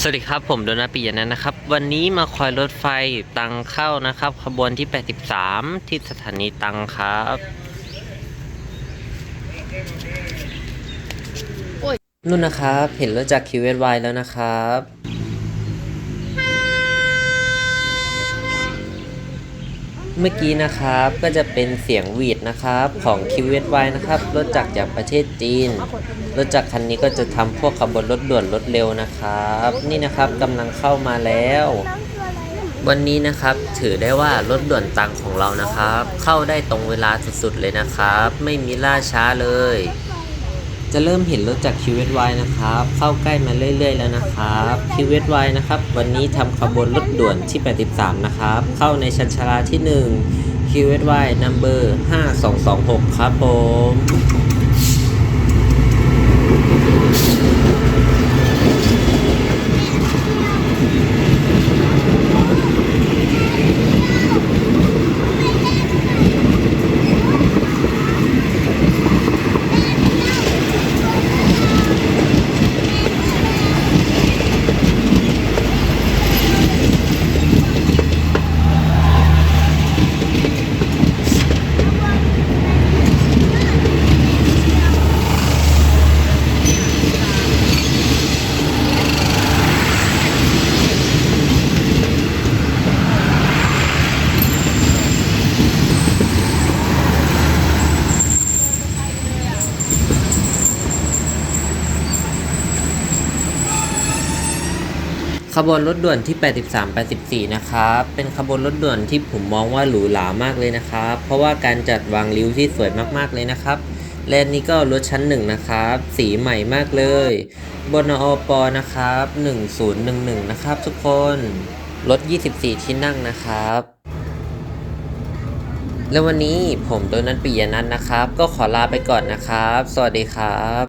สวัสดีครับผมโดนาปิยะนันนะครับ วันนี้มาคอยรถไฟตังเข้านะครับ ขบวนที่ 83 ที่สถานีตังครับนู่นนะครับ เห็นรถจากคิวเวสไวแล้วนะครับ เมื่อกี้นะครับก็จะเป็นเสียงวีดนะครับของ q ิวเวสไวนะครับรถจักรจากประเทศจีน รถจักรคันนี้ก็จะทำพวกขบวนรถด่วนรถเร็วนะครับ นี่นะครับกำลังเข้ามาแล้ว วันนี้นะครับถือได้ว่ารถด่วนตังของเรานะครับ เข้าได้ตรงเวลาสุดๆเลยนะครับ ไม่มีล่าช้าเลย จะเริ่มเห็นรถจาก q ิวนะครับ เข้าใกล้มาเรื่อยๆแล้วนะครับ q ิวนะครับ วันนี้ทำขบวนรถด่วนที่ 83 นะครับ เข้าในชันชาลาที่ 1 q ิว number 5226 ครับผม ขบวนรถด่วนที่ 83 84 นะครับ เป็นขบวนรถด่วนที่ผมมองว่าหรูหรามากเลยนะครับ เพราะว่าการจัดวางริ้วที่สวยมากๆเลยนะครับแลนนี้ก็รถชั้นหนึ่งนะครับ สีใหม่มากเลย บนอปอนะครับ 1011 นะครับทุกคน รถ 24 ที่นั่งนะครับ แล้ววันนี้ผมโดนัทปิยนันท์นะครับ ก็ขอลาไปก่อนนะครับ สวัสดีครับ